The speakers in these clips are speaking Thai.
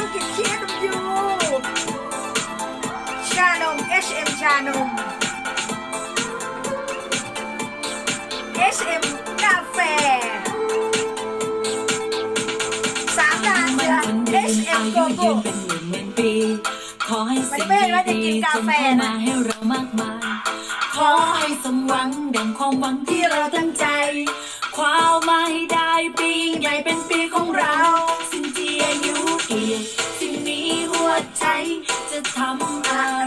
look at Can of you ชานม HM ชานม HM กาแฟสามดาวเดือน HM โกโก้ขอให้สิ่งดีๆส่งเข้มาให้เรามากมาย ขอให้สมหวังดังความหวังที่เราตั้งใจ ความมาใได้ปีใหญ่เป็นปีของเรา ยุเอียดสิ่งนี้หัวใจจะทำอะไร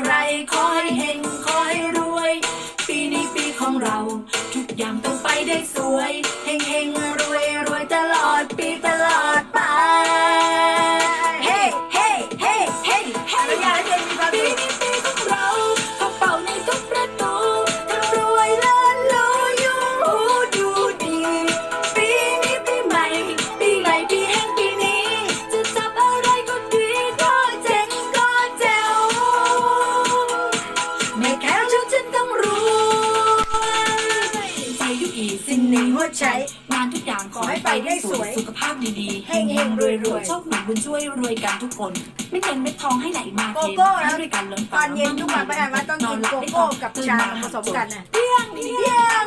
ไปได้สวย สุขภาพดีๆเฮงเฮงรวยรวยโชคหนุนบุญช่วยรวยกันทุกคน ไม่เงินไม่ทองให้ไหลมาโกเทโก้มานะให้ด้วยกันล้นตอนเย็นทุกวันป้าแอนว่าต้องกินโกโก้กับชาผสมกันน่ะเที่ยงเที่เที่ยยง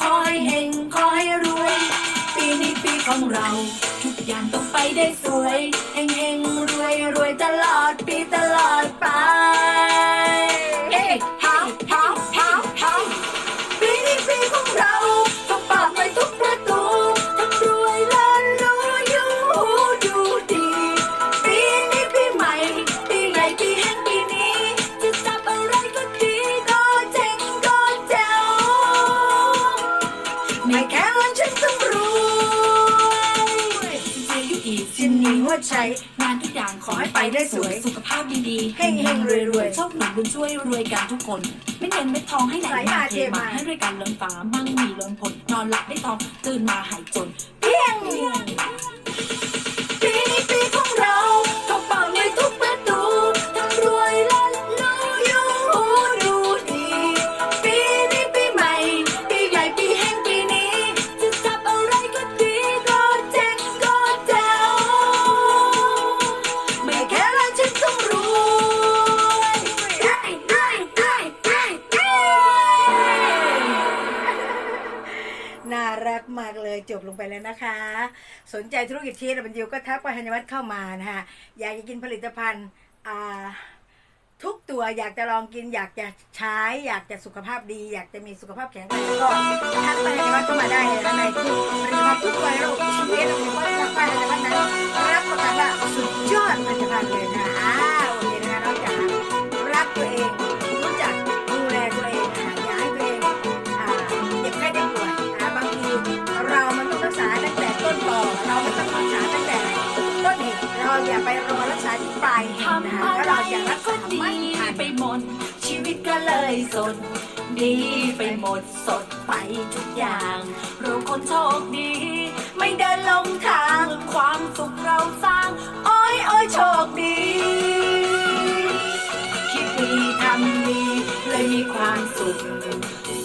ขอให้เฮงขอให้รวยปีนี้ปีของเรา ทุกอย่างต้องไปได้สวย เฮงเฮงรวยรวยตลอดปีต นนี่หัวใจงานทุกอย่างขอให้ไปได้สวย สุขภาพดีๆเฮงเฮงรวยรวยโชคหนุนบุญช่วยรวยกันทุกคน ไม่เงินไม่ทองให้ไหลไหลมามาเทเทมามา ให้ด้วยกันล้นฟ้ามั่งมีล้นผลนอนหลับได้ทองตื่นมาหายจนเพียง มากเลยจบลงไปแล้วนะคะ สนใจธุรกิจทีระบันยูก็ทักไปธัญวัฒน์เข้ามานะคะอยากจะกินผลิตภัณฑ์ทุกตัวอยากจะลองกินอยากจะใช้ อยากจะสุขภาพดี อยากจะมีสุขภาพแข็งแรงก็ทักไปธัญวัฒน์เข้ามาได้เลยนะในทุกผลิตภัณฑ์ทุกตัวในระบบชีวิตเราก็ทักไปธัญวัฒน์นั้นรับประกันว่าสุดยอดผลิตภัณฑ์เลยนะอ่าโอเคนะคะนอกจากรักตัวเอง ไปรอรักษาที่ปลายเหตุทำนะคะอะแล้วไรเราจะรักก็ษาดีไม่ทันไปหมด ชีวิตก็เลยสด ดีไปหมดสดไปทุกอย่างเราคนโชคดี ไม่เดินลงทาง ความสุขเราสร้าง โอ้ยโอ้ยโชคดี คิดดีทำดีเลยมีความสุข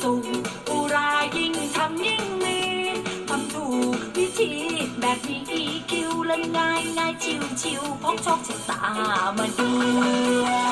สุขอุรายิ่งทำยิ่งมีทำถูกวิธีแบบนี้ ងាយងាយជីវជីវផងចុកចិត្តតាមកយូរ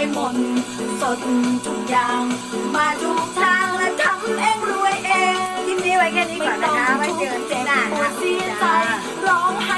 ขปังไม่มีได้ความคนกำลังแห่งดีสดทุกอย่าง มาถูกทางและทำเองรวยเอง คลิปนี้ไว้แค่นี้ก่อนนะคะ ไว้เจอกันเจ็บหน้าปวนะดเสียใจจ้าร้องไห้